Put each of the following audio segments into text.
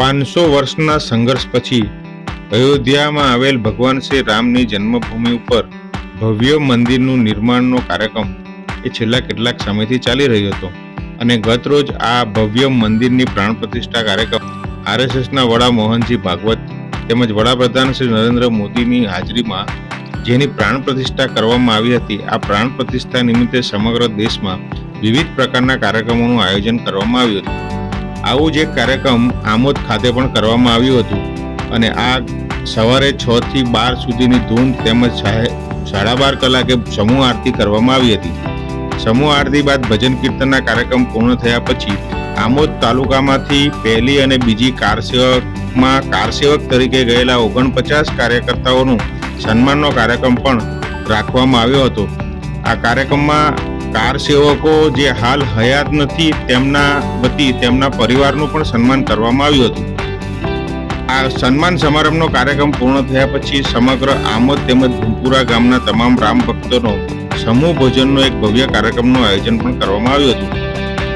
પાંચસો વર્ષના સંઘર્ષ પછી અયોધ્યામાં આવેલ ભગવાન શ્રી રામની જન્મભૂમિ ઉપર ભવ્ય મંદિરનું નિર્માણનો કાર્યક્રમ એ છેલ્લા કેટલાક સમયથી ચાલી રહ્યો હતો અને ગત રોજ આ ભવ્ય મંદિરની પ્રાણ પ્રતિષ્ઠા કાર્યક્રમ આરએસએસના વડા મોહનજી ભાગવત તેમજ વડાપ્રધાન શ્રી નરેન્દ્ર મોદીની હાજરીમાં જેની પ્રાણ પ્રતિષ્ઠા કરવામાં આવી હતી, આ પ્રાણ પ્રતિષ્ઠા નિમિત્તે સમગ્ર દેશમાં વિવિધ પ્રકારના કાર્યક્રમોનું આયોજન કરવામાં આવ્યું હતું. આવું જ એક કાર્યક્રમ આમોદ ખાતે પણ કરવામાં આવ્યું હતું. અને આ સવારે છ થી બાર સુધીની ધૂન તેમજ સાડા બાર કલાકે સમૂહ આરતી કરવામાં આવી હતી. સમૂહ આરતી બાદ ભજન કીર્તનના કાર્યક્રમ પૂર્ણ થયા પછી આમોદ તાલુકામાંથી પહેલી અને બીજી કારસેવકમાં કારસેવક તરીકે ગયેલા ઓગણપચાસ કાર્યકર્તાઓનું સન્માનનો કાર્યક્રમ પણ રાખવામાં આવ્યો હતો. આ કાર્યક્રમમાં કાર સેવકો જે હાલ હયાત નથી, તેમના વતી તેમના પરિવારનું પણ સન્માન કરવામાં આવ્યું હતું. આ સન્માન સમારંભનો કાર્યક્રમ પૂર્ણ થયા પછી સમગ્ર આમોદ તેમજ ભૂમપુરા ગામના તમામ રામ ભક્તોનો સમૂહ ભોજનનો એક ભવ્ય કાર્યક્રમનું આયોજન પણ કરવામાં આવ્યું હતું.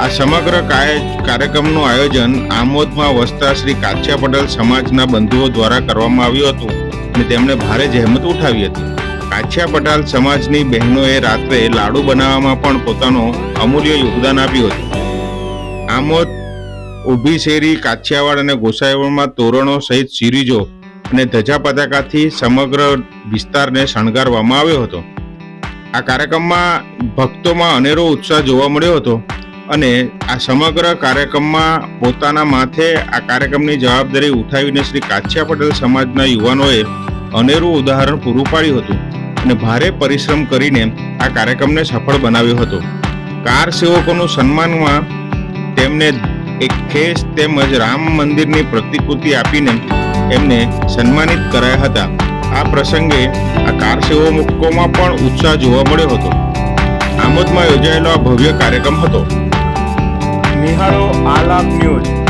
આ સમગ્ર કાર્યક્રમનું આયોજન આમોદમાં વસતા શ્રી કાચ્યા પટેલ સમાજના બંધુઓ દ્વારા કરવામાં આવ્યું હતું અને તેમણે ભારે જહેમત ઉઠાવી હતી. કાછિયા પટાલ સમાજની બહેનોએ રાત્રે લાડુ બનાવવામાં પણ પોતાનો અમૂલ્ય યોગદાન આપ્યું હતું. આમોદ ઊભી શેરી કાછિયાવાડ અને ગોસાઈવાડમાં તોરણો સહિત સિરીજો અને ધજા પતાકાથી સમગ્ર વિસ્તારને શણગારવામાં આવ્યો હતો. આ કાર્યક્રમમાં ભક્તોમાં અનેરો ઉત્સાહ જોવા મળ્યો હતો અને આ સમગ્ર કાર્યક્રમમાં પોતાના માથે આ કાર્યક્રમની જવાબદારી ઉઠાવીને શ્રી કાછિયા પટેલ સમાજના યુવાનોએ અનેરું ઉદાહરણ પૂરું પાડ્યું હતું. અને ભારે પરિશ્રમ કરીને આ કાર્યક્રમને સફળ બનાવ્યો હતો. કાર સેવકોનું સન્માનમાં તેમને એક ખેસ તેમજ રામ મંદિરની પ્રતિકૃતિ આપીને એમને સન્માનિત કરાયા હતા. આ પ્રસંગે આ કાર સેવકોમાં પણ ઉત્સાહ જોવા મળ્યો હતો. આમોદમાં યોજાયેલો આ ભવ્ય કાર્યક્રમ હતો. નિહાળો આલાપ ન્યૂઝ.